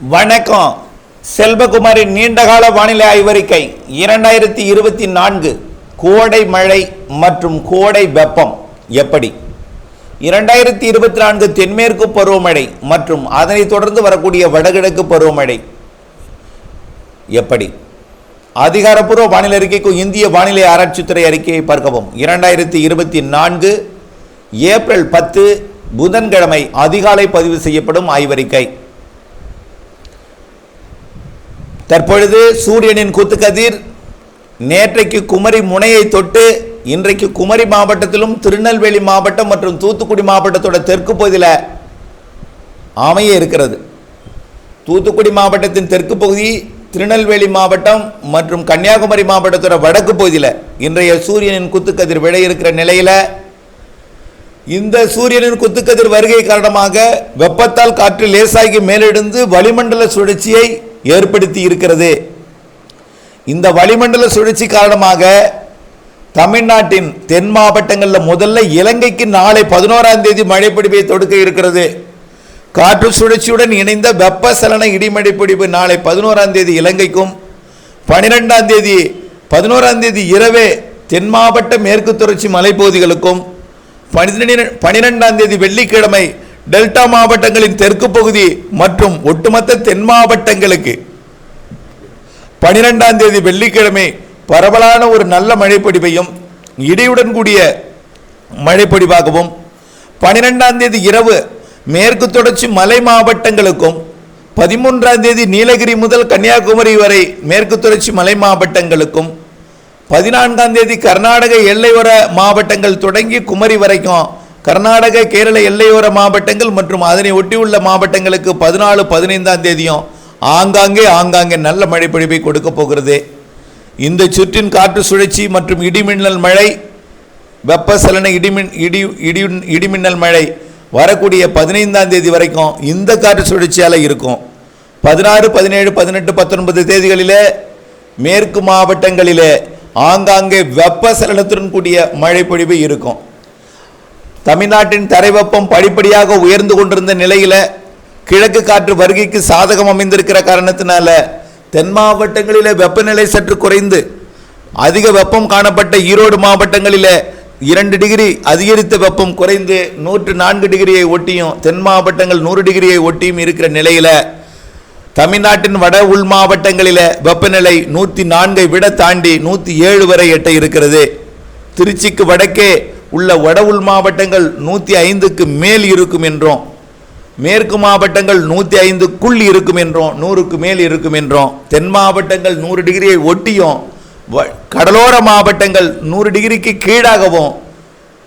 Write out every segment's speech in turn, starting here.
வணக்கம். செல்வகுமாரின் நீண்டகால வானிலை ஆய்வறிக்கை இரண்டாயிரத்தி இருபத்தி நான்கு. கோடை மழை மற்றும் கோடை வெப்பம் எப்படி? இரண்டாயிரத்தி இருபத்தி நான்கு தென்மேற்கு பருவமழை மற்றும் அதனைத் தொடர்ந்து வரக்கூடிய வடகிழக்கு பருவமழை எப்படி? அதிகாரப்பூர்வ வானிலை அறிக்கைக்கு இந்திய வானிலை ஆராய்ச்சித்துறை அறிக்கையை பார்க்கவும். இரண்டாயிரத்தி இருபத்தி நான்கு ஏப்ரல் பத்து புதன்கிழமை அதிகாலை பதிவு செய்யப்படும் ஆய்வறிக்கை. தற்பொழுது சூரியனின் குத்துக்கதிர் நேற்றைக்கு குமரி முனையை தொட்டு இன்றைக்கு குமரி மாவட்டத்திலும் திருநெல்வேலி மாவட்டம் மற்றும் தூத்துக்குடி மாவட்டத்தோட தெற்கு பகுதியில் அமைய இருக்கிறது. தூத்துக்குடி மாவட்டத்தின் தெற்கு பகுதி திருநெல்வேலி மாவட்டம் மற்றும் கன்னியாகுமரி மாவட்டத்தோட வடக்கு பகுதியில் இன்றைய சூரியனின் குத்துக்கதிர் விழ இருக்கிற நிலையில் இந்த சூரியனின் குத்துக்கதிர் வருகை காரணமாக வெப்பத்தால் காற்று லேசாகி மேலெழுந்து வளிமண்டல சுழற்சியை ஏற்படுத்தி இருக்கிறது. இந்த வளிமண்டல சுழற்சி காரணமாக தமிழ்நாட்டின் தென் மாவட்டங்களில் முதல்ல இலங்கைக்கு நாளை பதினோராம் தேதி மழைப்பிடிப்பை தொடுக்க இருக்கிறது. காற்று சுழற்சியுடன் இணைந்த வெப்பசலன இடிமழைப்பிடிப்பு நாளை பதினோராம் தேதி இலங்கைக்கும் பனிரெண்டாம் தேதி பதினோராம் தேதி இரவே தென் மாவட்ட மேற்கு தொடர்ச்சி மலைப்பகுதிகளுக்கும் பனிரெண்டாம் தேதி வெள்ளிக்கிழமை டெல்டா மாவட்டங்களின் தெற்கு பகுதி மற்றும் ஒட்டுமொத்த தென் மாவட்டங்களுக்கு பனிரெண்டாம் தேதி வெள்ளிக்கிழமை பரவலான ஒரு நல்ல மழைப்பொடிவையும் இடியுடன் கூடிய மழைப்பொடிவாகவும் பனிரெண்டாம் தேதி இரவு மேற்கு தொடர்ச்சி மலை மாவட்டங்களுக்கும் பதிமூன்றாம் தேதி நீலகிரி முதல் கன்னியாகுமரி வரை மேற்கு தொடர்ச்சி மலை மாவட்டங்களுக்கும் பதினான்காம் தேதி கர்நாடக எல்லையோர மாவட்டங்கள் தொடங்கி குமரி வரைக்கும் கர்நாடக கேரள எல்லையோர மாவட்டங்கள் மற்றும் அதனை ஒட்டியுள்ள மாவட்டங்களுக்கு பதினாலு பதினைந்தாம் தேதியும் ஆங்காங்கே ஆங்காங்கே நல்ல மழை பொழிவை கொடுக்க போகிறது. இந்த சுற்றின் காற்று சுழற்சி மற்றும் இடிமின்னல் மழை வெப்பசலன இடிமின் இடி இடி இடிமின்னல் மழை வரக்கூடிய பதினைந்தாம் தேதி வரைக்கும் இந்த காற்று சுழற்சியால் இருக்கும். பதினாறு பதினேழு பதினெட்டு பத்தொன்பது தேதிகளிலே மேற்கு மாவட்டங்களிலே ஆங்காங்கே வெப்பசலனத்துடன் கூடிய மழை பொழிவு இருக்கும். தமிழ்நாட்டின் தரைவெப்பம் படிப்படியாக உயர்ந்து கொண்டிருந்த நிலையில் கிழக்கு காற்று வருகைக்கு சாதகம் அமைந்திருக்கிற காரணத்தினால தென் மாவட்டங்களில் வெப்பநிலை சற்று குறைந்து அதிக வெப்பம் காணப்பட்ட ஈரோடு மாவட்டங்களில் இரண்டு டிகிரி அதிகரித்த வெப்பம் குறைந்து நூற்று நான்கு டிகிரியை ஒட்டியும் தென் மாவட்டங்கள் நூறு டிகிரியை ஒட்டியும் இருக்கிற நிலையில் தமிழ்நாட்டின் வட உள் மாவட்டங்களில் வெப்பநிலை நூற்றி நான்கை விட தாண்டி நூற்றி ஏழு வரை எட்ட இருக்கிறது. திருச்சிக்கு வடக்கே உள்ள வட உள் மாவட்டங்கள் நூற்றி ஐந்துக்கு மேல் இருக்கும் என்றும். மேற்கு மாவட்டங்கள் நூற்றி ஐந்துக்குள் இருக்கும் என்றும். நூறுக்கு மேல் இருக்கும் என்றோம். தென் மாவட்டங்கள் நூறு டிகிரியை ஒட்டியும் வ- கடலோர மாவட்டங்கள் நூறு டிகிரிக்கு கீழாகவும்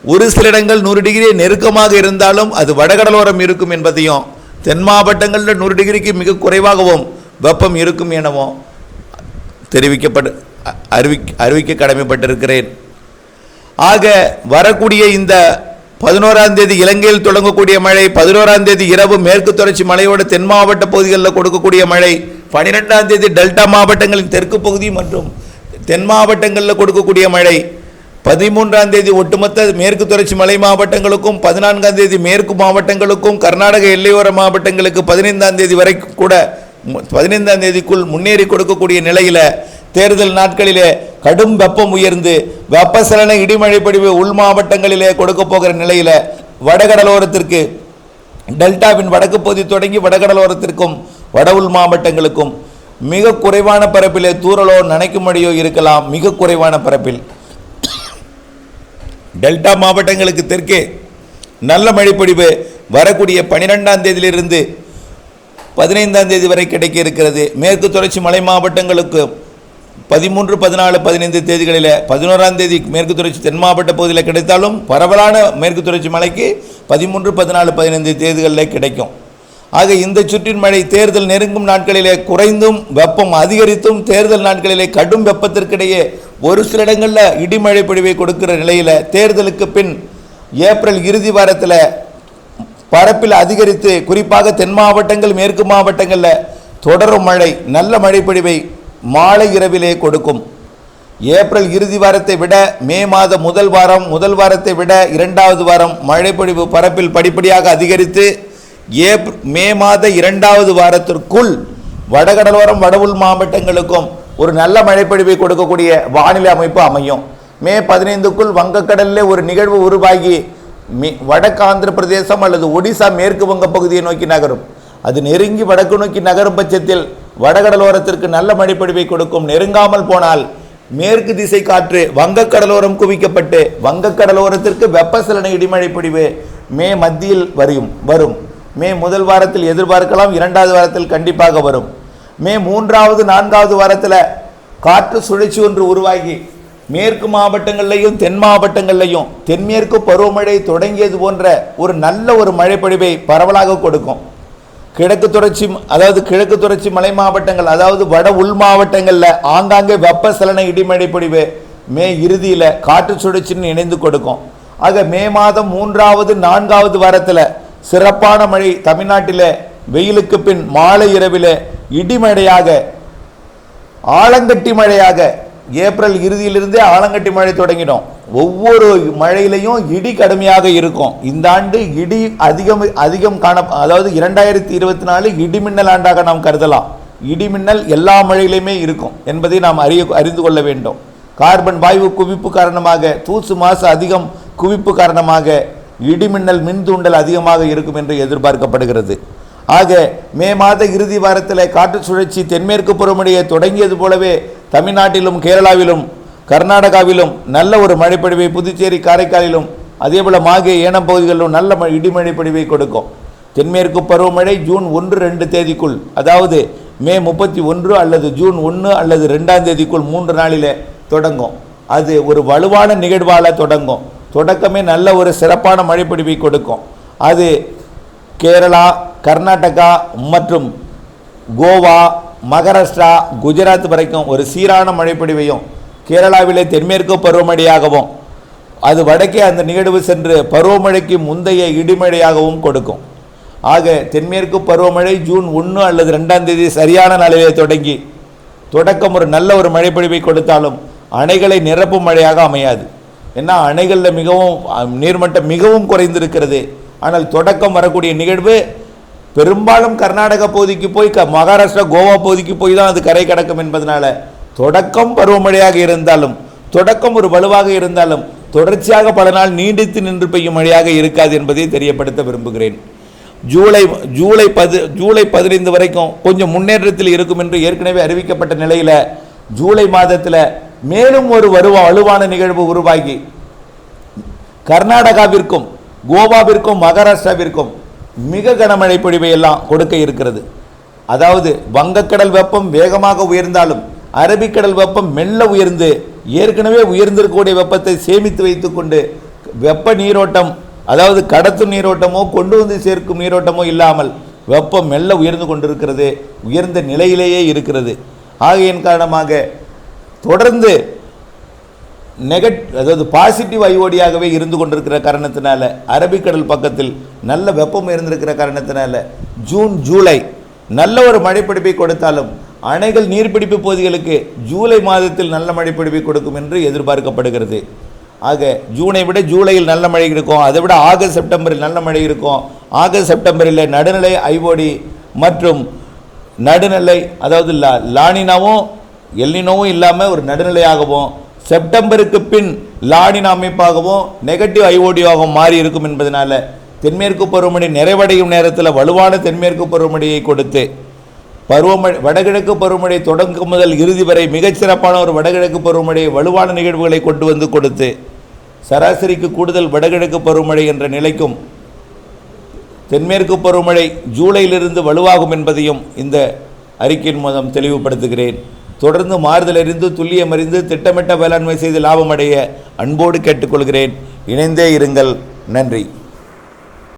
ஒரு சில இடங்கள் நூறு டிகிரி நெருக்கமாக இருந்தாலும் அது வடகடலோரம் இருக்கும் என்பதையும் தென் மாவட்டங்களில் நூறு டிகிரிக்கு மிக குறைவாகவும் வெப்பம் இருக்கும் எனவும் தெரிவிக்கப்பட்டு அறிவிக்க அறிவிக்க கடமைப்பட்டிருக்கிறேன். ஆக வரக்கூடிய இந்த பதினோராம் தேதி இலங்கையில் தொடங்கக்கூடிய மழை பதினோராம் தேதி இரவு மேற்கு தொடர்ச்சி மலையோட தென் மாவட்ட பகுதிகளில் கொடுக்கக்கூடிய மழை பனிரெண்டாம் தேதி டெல்டா மாவட்டங்களின் தெற்கு பகுதி மற்றும் தென் மாவட்டங்களில் கொடுக்கக்கூடிய மழை பதிமூன்றாம் தேதி ஒட்டுமொத்த மேற்கு தொடர்ச்சி மலை மாவட்டங்களுக்கும் பதினான்காம் தேதி மேற்கு மாவட்டங்களுக்கும் கர்நாடக எல்லையோர மாவட்டங்களுக்கு பதினைந்தாம் தேதி வரைக்கும் கூட பதினைந்தாம் தேதிக்குள் முன்னேறி கொடுக்கக்கூடிய நிலையில் தேர்தல் நாட்களிலே கடும் வெப்பம் உயர்ந்து வெப்பசலன இடிமழை பொழிவு உள் மாவட்டங்களிலே கொடுக்க போகிற நிலையில் வடகடலோரத்திற்கு டெல்டாவின் வடக்கு பகுதி தொடங்கி வடகடலோரத்திற்கும் வட உள் மாவட்டங்களுக்கும் மிக குறைவான பரப்பிலே தூறலோ நனைக்கும்படியோ இருக்கலாம் மிக குறைவான பரப்பில். டெல்டா மாவட்டங்களுக்கு தெற்கே நல்ல மழைப்பொழிவு வரக்கூடிய பனிரெண்டாம் தேதியிலிருந்து பதினைந்தாம் தேதி வரை கிடைக்க இருக்கிறது. மேற்கு தொடர்ச்சி மலை மாவட்டங்களுக்கு பதிமூன்று பதினாலு பதினைந்து தேதிகளில் பதினோராம் தேதி மேற்கு தொடர்ச்சி தென் மாவட்ட பகுதியில் கிடைத்தாலும் பரவலான மேற்கு தொடர்ச்சி மலைக்கு பதிமூன்று பதினாலு பதினைந்து தேதிகளில் கிடைக்கும். ஆக இந்த சுற்றின் மழை தேர்தல் நெருங்கும் நாட்களிலே குறைந்தும் வெப்பம் அதிகரித்தும் தேர்தல் நாட்களிலே கடும் வெப்பத்திற்கிடையே ஒரு சில இடங்களில் இடிமழை பொழிவை கொடுக்கிற நிலையில் தேர்தலுக்கு பின் ஏப்ரல் இறுதி வாரத்தில் பரப்பில் அதிகரித்து குறிப்பாக தென் மாவட்டங்கள் மேற்கு மாவட்டங்களில் தொடரும் மழை நல்ல மழைப்பொழிவை மாலை இரவிலே கொடுக்கும். ஏப்ரல் இறுதி வாரத்தை விட மே மாத முதல் வாரம் முதல் வாரத்தை விட இரண்டாவது வாரம் மழைப்பொழிவு பரப்பில் படிப்படியாக அதிகரித்து ஏப் மே மாத இரண்டாவது வாரத்திற்குள் வடகடலோரம் வடவுள் மாவட்டங்களுக்கும் ஒரு நல்ல மழைப்பொழிவை கொடுக்கக்கூடிய வானிலை அமைப்பு அமையும். மே பதினைந்துக்குள் வங்கக்கடலில் ஒரு நிகழ்வு உருவாகி மே வடக்கு ஆந்திர பிரதேசம் அல்லது ஒடிசா மேற்கு வங்க பகுதியை நோக்கி நகரும். அது நெருங்கி வடக்கு நோக்கி நகரும் பட்சத்தில் வடகடலோரத்திற்கு நல்ல மழைப்பொழிவை கொடுக்கும் நெருங்காமல் போனால் மேற்கு திசை காற்று வங்கக்கடலோரம் குவிக்கப்பட்டு வங்கக்கடலோரத்திற்கு வெப்பசலன இடிமழை பொழிவு மே மத்தியில் வரும் வரும். மே முதல் வாரத்தில் எதிர்பார்க்கலாம் இரண்டாவது வாரத்தில் கண்டிப்பாக வரும். மே மூன்றாவது நான்காவது வாரத்தில் காற்று சுழற்சி ஒன்று உருவாகி மேற்கு மாவட்டங்கள்லையும் தென் மாவட்டங்கள்லையும் தென்மேற்கு பருவமழை தொடங்கியது போன்ற ஒரு நல்ல ஒரு மழைப்பொழிவை பரவலாக கொடுக்கும். கிழக்கு தொடர்ச்சி அதாவது கிழக்கு தொடர்ச்சி மலை மாவட்டங்கள் அதாவது வட உள் மாவட்டங்களில் ஆங்காங்கே வெப்பசலன இடிமழை பொழிவு மே இறுதியில் காற்று சுழற்சின்னு இணைந்து கொடுக்கும். ஆக மே மாதம் மூன்றாவது நான்காவது வாரத்தில் சிறப்பான மழை தமிழ்நாட்டில் வெயிலுக்கு பின் மாலை இரவில் இடிமழையாக ஆலங்கட்டி மழையாக ஏப்ரல் இறுதியிலிருந்தே ஆலங்கட்டி மழை தொடங்கிடும். ஒவ்வொரு மழையிலையும் இடி கடுமையாக இருக்கும். இந்த ஆண்டு இடி அதிகம் அதிகம் காண அதாவது இரண்டாயிரத்தி இருபத்தி நாலு இடிமின்னல் ஆண்டாக நாம் கருதலாம். இடிமின்னல் எல்லா மழையிலையுமே இருக்கும் என்பதை நாம் அறிய அறிந்து கொள்ள வேண்டும். கார்பன் வாயு குவிப்பு காரணமாக தூசு மாசு அதிகம் குவிப்பு காரணமாக இடிமின்னல் மின் தூண்டல் அதிகமாக இருக்கும் என்று எதிர்பார்க்கப்படுகிறது. ஆக மே மாத இறுதி வாரத்தில் காற்று சுழற்சி தென்மேற்கு புறமுடைய தொடங்கியது போலவே தமிழ்நாட்டிலும் கேரளாவிலும் கர்நாடகாவிலும் நல்ல ஒரு மழைப்பொழிவை புதுச்சேரி காரைக்காலிலும் அதேபோல் மாகே ஏனம் பகுதிகளிலும் நல்ல இடிமழை பொழிவை கொடுக்கும். தென்மேற்கு பருவமழை ஜூன் ஒன்று ரெண்டு தேதிக்குள் அதாவது மே முப்பத்தி ஒன்று அல்லது ஜூன் ஒன்று அல்லது ரெண்டாம் தேதிக்குள் மூன்று நாளில் தொடங்கும். அது ஒரு வலுவான நிகழ்வால் தொடங்கும். தொடக்கமே நல்ல ஒரு சிறப்பான மழைப்பொழிவை கொடுக்கும். அது கேரளா கர்நாடகா மற்றும் கோவா மகாராஷ்டிரா குஜராத் வரைக்கும் ஒரு சீரான மழைப்பொழிவையும் கேரளாவிலே தென்மேற்கு பருவமழையாகவும் அது வடக்கே அந்த நிகழ்வு சென்று பருவமழைக்கு முந்தைய இடிமழையாகவும் கொடுக்கும். ஆக தென்மேற்கு பருவமழை ஜூன் ஒன்று அல்லது ரெண்டாம் தேதி சரியான நாளிலே தொடங்கி தொடக்கம் ஒரு நல்ல ஒரு மழைப்பொழிவை கொடுத்தாலும் அணைகளை நிரப்பும் மழையாக அமையாது. ஏன்னா அணைகளில் மிகவும் நீர்மட்டம் மிகவும் குறைந்திருக்கிறது. ஆனால் தொடக்கம் வரக்கூடிய நிகழ்வு பெரும்பாலும் கர்நாடக பகுதிக்கு போய் க மகாராஷ்டிரா கோவா பகுதிக்கு போய் தான் அது கரை கடக்கும் என்பதனால தொடக்கம் பருவமழையாக இருந்தாலும் தொடக்கம் ஒரு வலுவாக இருந்தாலும் தொடர்ச்சியாக பல நாள் நீடித்து நின்று பெய்யும் மழையாக இருக்காது என்பதை தெரியப்படுத்த விரும்புகிறேன். ஜூலை ஜூலை பது ஜூலை பதினைந்து வரைக்கும் கொஞ்சம் முன்னேற்றத்தில் இருக்கும் என்று ஏற்கனவே அறிவிக்கப்பட்ட நிலையில் ஜூலை மாதத்தில் மேலும் ஒரு வருவ வலுவான நிகழ்வு உருவாகி கர்நாடகாவிற்கும் கோவாவிற்கும் மகாராஷ்டிராவிற்கும் மிக கனமழை பொழிவை எல்லாம் கொடுக்க இருக்கிறது. அதாவது வங்கக்கடல் வெப்பம் வேகமாக உயர்ந்தாலும் அரபிக்கடல் வெப்பம் மெல்ல உயர்ந்து ஏற்கனவே உயர்ந்திருக்கக்கூடிய வெப்பத்தை சேமித்து வைத்துக்கொண்டு வெப்ப நீரோட்டம் அதாவது கடத்தும் நீரோட்டமோ கொண்டு வந்து சேர்க்கும் நீரோட்டமோ இல்லாமல் வெப்பம் மெல்ல உயர்ந்து கொண்டிருக்கிறது உயர்ந்த நிலையிலேயே இருக்கிறது. ஆகையின் காரணமாக தொடர்ந்து நெகட் அதாவது பாசிட்டிவ் ஐஓடியாகவே இருந்து கொண்டிருக்கிற காரணத்தினால அரபிக்கடல் பக்கத்தில் நல்ல வெப்பம் இருந்திருக்கிற காரணத்தினால ஜூன் ஜூலை நல்ல ஒரு மழைப்பிடிப்பை கொடுத்தாலும் அணைகள் நீர்பிடிப்பு பகுதிகளுக்கு ஜூலை மாதத்தில் நல்ல மழை பிடிப்பு கொடுக்கும் என்று எதிர்பார்க்கப்படுகிறது. ஆக ஜூனை விட ஜூலையில் நல்ல மழை இருக்கும். அதை விட ஆகஸ்ட் செப்டம்பரில் நல்ல மழை இருக்கும். ஆகஸ்ட் செப்டம்பரில் நடுநிலை ஐஓடி மற்றும் நடுநிலை அதாவது லா லானினாவும் எல்லினோவும் இல்லாமல் ஒரு நடுநிலையாகவும் செப்டம்பருக்கு பின் லானின அமைப்பாகவும் நெகட்டிவ் ஐஓடியாகவும் மாறி இருக்கும் என்பதனால தென்மேற்கு பருவமழை நிறைவடையும் நேரத்தில் வலுவான தென்மேற்கு பருவமழையை கொடுத்து பருவமழை வடகிழக்கு பருவமழை தொடங்கும் முதல் இறுதி வரை மிகச்சிறப்பான ஒரு வடகிழக்கு பருவமழை வலுவான நிகழ்வுகளை கொண்டு வந்து கொடுத்து சராசரிக்கு கூடுதல் வடகிழக்கு பருவமழை என்ற நிலைக்கும் தென்மேற்கு பருவமழை ஜூலையிலிருந்து வலுவாகும் என்பதையும் இந்த அறிக்கையின் மூலம் தெளிவுபடுத்துகிறேன். தொடர்ந்து மாறுதல் அறிந்து துல்லியம் அறிந்து திட்டமிட்ட வேளாண்மை செய்து லாபமடைய அன்போடு கேட்டுக்கொள்கிறேன். இணைந்தே இருங்கள். நன்றி.